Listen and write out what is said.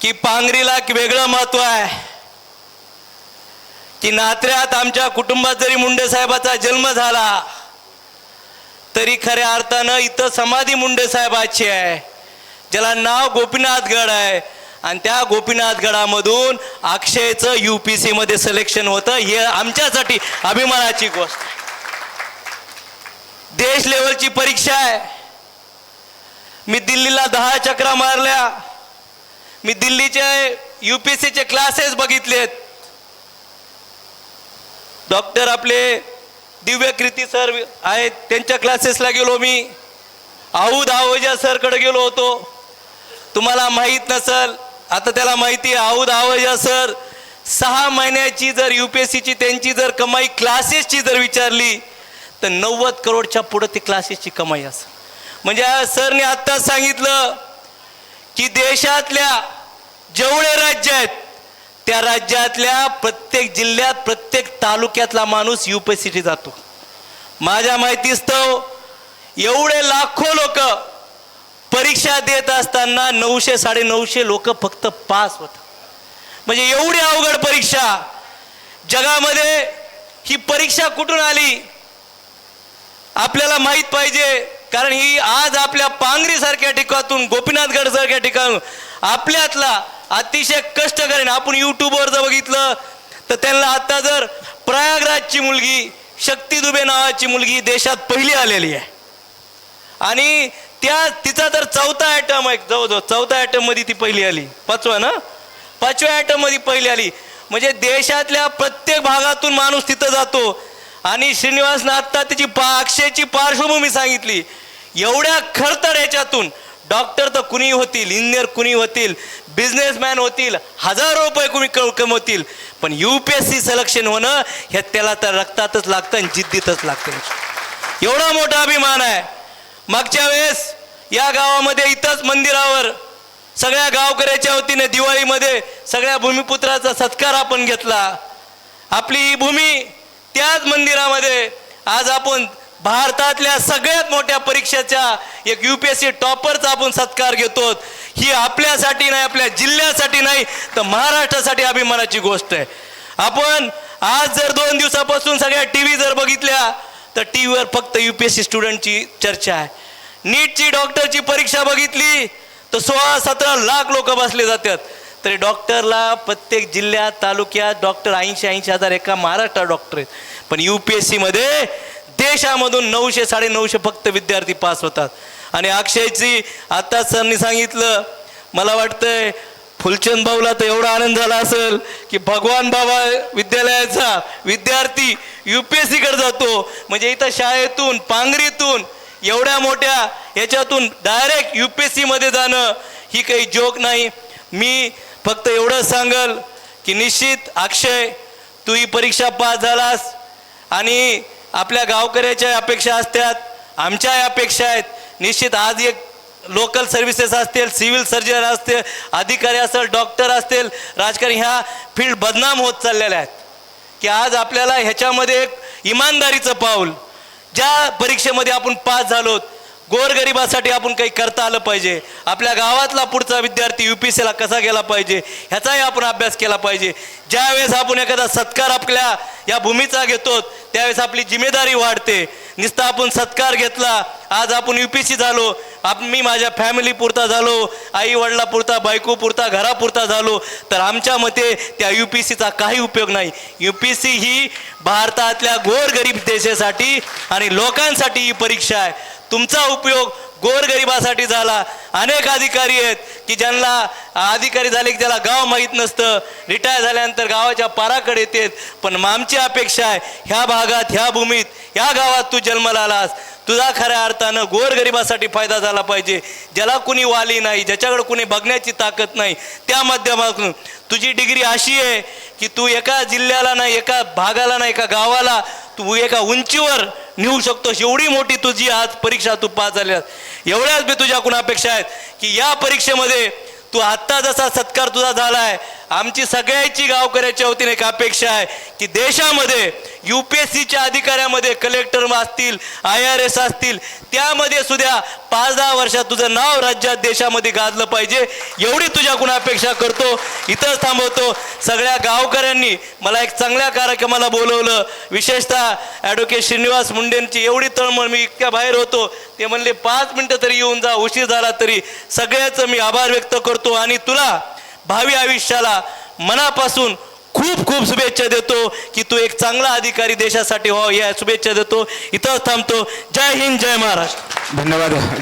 की पांगरीला वेगळं महत्त्व आहे. की नात्र्यात आमच्या कुटुंबात जरी मुंडे साहेबाचा जन्म झाला तरी खऱ्या अर्थानं इथं समाधी मुंडे साहेबाची आहे. ज्याला नाव गोपीनाथगड आहे. आणि त्या गोपीनाथगडामधून अक्षयचं यू पी मध्ये सिलेक्शन होतं. हे आमच्यासाठी अभिमानाची गोष्ट देश लेवलची परीक्षा आहे. मी दिल्लीला दहा चक्रा मारल्या. मी दिल्लीचे यू पी चे क्लासेस बघितलेत. डॉक्टर आपले दिव्यकृती सर आहेत त्यांच्या क्लासेसला गेलो मी. आऊद आहोजा सरकडे गेलो होतो. तुम्हाला माहीत नसल आता त्याला माहिती आहे आऊद आहोजा सर सहा महिन्याची जर यू पी एस सीची त्यांची जर कमाई क्लासेसची जर विचारली तर नव्वद करोडच्या पुढं ती क्लासेसची कमाई असं म्हणजे सरने आत्ताच सांगितलं की देशातल्या जेवढे राज्य आहेत त्या राज्यातल्या प्रत्येक जिल्ह्यात प्रत्येक तालुक्यातला माणूस युपीएससीटी जातो. माझ्या माहितीस्तव एवढे लाखो लोक परीक्षा देत असताना नऊशे साडे नऊशे लोक फक्त पास होतात. म्हणजे एवढी अवघड परीक्षा जगामध्ये ही परीक्षा कुठून आली? आपल्याला माहीत पाहिजे कारण ही आज आपल्या पांगरीसारख्या ठिकाणातून गोपीनाथगड सारख्या ठिकाणून आपल्यातला अतिशय कष्ट करेन. आपण युट्यूबवर जर बघितलं तर त्यांना आता जर प्रयागराजची मुलगी शक्ती दुबे नावाची मुलगी देशात पहिली आलेली आहे. आणि त्या तिचा तर चौथा आयटम आहे. जवळजवळ चौथा आयटम ती पहिली आली. पाचवा ना? पाचव्या ॲटममध्ये पहिली आली. म्हणजे देशातल्या प्रत्येक भागातून माणूस तिथं जातो. आणि श्रीनिवासनं आत्ता तिची पा अक्षयची पार्श्वभूमी सांगितली. एवढ्या खरतर याच्यातून डॉक्टर तर कुणी होतील इंजिनियर कुणी होतील बिझनेसमॅन होतील हजारो रुपये कुणी कमवतील पण U P S C selection होणं हे त्याला तर रक्तातच लागतं आणि जिद्दीतच लागतं. एवढा मोठा अभिमान आहे. मागच्या वेळेस या गावामध्ये इथंच मंदिरावर सगळ्या गावकऱ्याच्या वतीने दिवाळीमध्ये सगळ्या भूमिपुत्राचा सत्कार आपण घेतला. आपली ही भूमी त्याच मंदिरामध्ये आज आपण भारतातल्या सगळ्यात मोठ्या परीक्षेच्या एक यू पी एस सी टॉपरचा आपण सत्कार घेतो. ही आपल्यासाठी नाही आपल्या जिल्ह्यासाठी नाही तर महाराष्ट्रासाठी अभिमानाची गोष्ट आहे. आपण आज जर दोन दिवसापासून सगळ्या टी व्ही जर बघितल्या तर टी व्हीवर फक्त यू पी एस सी स्टुडंटची चर्चा आहे. नीटची डॉक्टरची परीक्षा बघितली तर सोळा सतरा लाख लोक बसले जातात. तरी डॉक्टरला प्रत्येक जिल्ह्यात तालुक्यात डॉक्टर ऐंशी ऐंशी हजार एका महाराष्ट्रात डॉक्टर आहेत. पण यू पी एस सीमध्ये देशामधून नऊशे साडे नऊशे फक्त विद्यार्थी पास होतात. आणि अक्षयची आत्ताच सरनी सांगितलं मला वाटतंय फुलचंद भाऊला तर एवढा आनंद झाला असेल की भगवान बाबा विद्यालयाचा विद्यार्थी यू पी एस सीकडे जातो. म्हणजे इथं शाळेतून पांगरीतून एवढ्या मोठ्या याच्यातून डायरेक्ट यू पी एस सीमध्ये जाणं ही काही जोक नाही. मी फक्त एवढंच सांगल की निश्चित अक्षय तू ही परीक्षा पास झालास. आणि आपल्या गावकऱ्याच्या अपेक्षा असतात आमच्या अपेक्षा आहेत. निश्चित आज एक लोकल सर्व्हिसेस असतील सिव्हिल सर्जन असतील अधिकारी असेल डॉक्टर असतील राजकारणी ह्या फील्ड बदनाम होत चाललेल्या आहेत. की आज आपल्याला ह्याच्यामध्ये एक इमानदारीचं पाऊल ज्या परीक्षेमध्ये आपण पास झालोत गोरगरिबासाठी आपण काही करता आलं पाहिजे. आपल्या गावातला पुढचा विद्यार्थी यू पी सीला कसा गेला पाहिजे ह्याचाही आपण अभ्यास केला पाहिजे. ज्यावेळेस आपण एखादा सत्कार आपल्या या भूमीचा घेतो त्यावेळेस आपली जिम्मेदारी वाढते. नुसता आपण सत्कार घेतला आज आपण यू पी सी झालो आप मी माझ्या फॅमिली पुरता झालो आई वडिला पुरता बायको पुरता घरापुरता झालो तर आमच्या मते त्या यू पी सीचा काही उपयोग नाही. यू पी सी ही भारतातल्या गोरगरीब देशासाठी आणि लोकांसाठी ही परीक्षा आहे. तुमचा उपयोग गोरगरिबासाठी झाला. अनेक अधिकारी आहेत की ज्यांना अधिकारी झाले की त्याला गाव माहीत नसतं. रिटायर झाल्यानंतर गावाच्या पाराकडे येतात. पण आमची अपेक्षा आहे ह्या भागात ह्या भूमीत या गावात तू जन्माला आलास. तुझा खऱ्या अर्थानं गोरगरिबासाठी फायदा झाला पाहिजे. ज्याला कुणी वाली नाही ज्याच्याकडे कुणी बघण्याची ताकद नाही त्या माध्यमातून तुझी डिग्री अशी आहे की तू एका जिल्ह्याला नाही एका भागाला नाही एका गावाला तू एका उंचीवर नेऊ शकतोस. एवढी मोठी तुझी आज परीक्षा तू पास झाल्यास एवढ्याच मी तुझ्याकडून अपेक्षा आहेत की या परीक्षेमध्ये तू आत्ता जसा सत्कार तुझा झाला आहे आमची सगळ्याची गावकऱ्याच्या वतीने एक अपेक्षा आहे की देशामध्ये यू पी एस सीच्या अधिकाऱ्यामध्ये कलेक्टर असतील आय आर एस असतील त्यामध्ये सुद्धा पाच दहा वर्षात तुझं नाव राज्यात देशामध्ये गाजलं पाहिजे एवढी तुझ्याकडून अपेक्षा करतो. इथंच थांबवतो. सगळ्या गावकऱ्यांनी मला एक चांगल्या कार्यक्रमाला बोलवलं. विशेषतः ॲडव्होकेट श्रीनिवास मुंडेंची एवढी तळमळ मी इतक्या बाहेर होतो. ते म्हणले पाच मिनटं तरी येऊन जा उशीर झाला तरी. सगळ्याचं मी आभार व्यक्त करतो आणि तुला भावी आयुष्याला मनापासून खूप खूप शुभेच्छा देतो की तू एक चांगला अधिकारी देशासाठी व्हाव या शुभेच्छा देतो. इथंच थांबतो. जय हिंद जय महाराष्ट्र. धन्यवाद.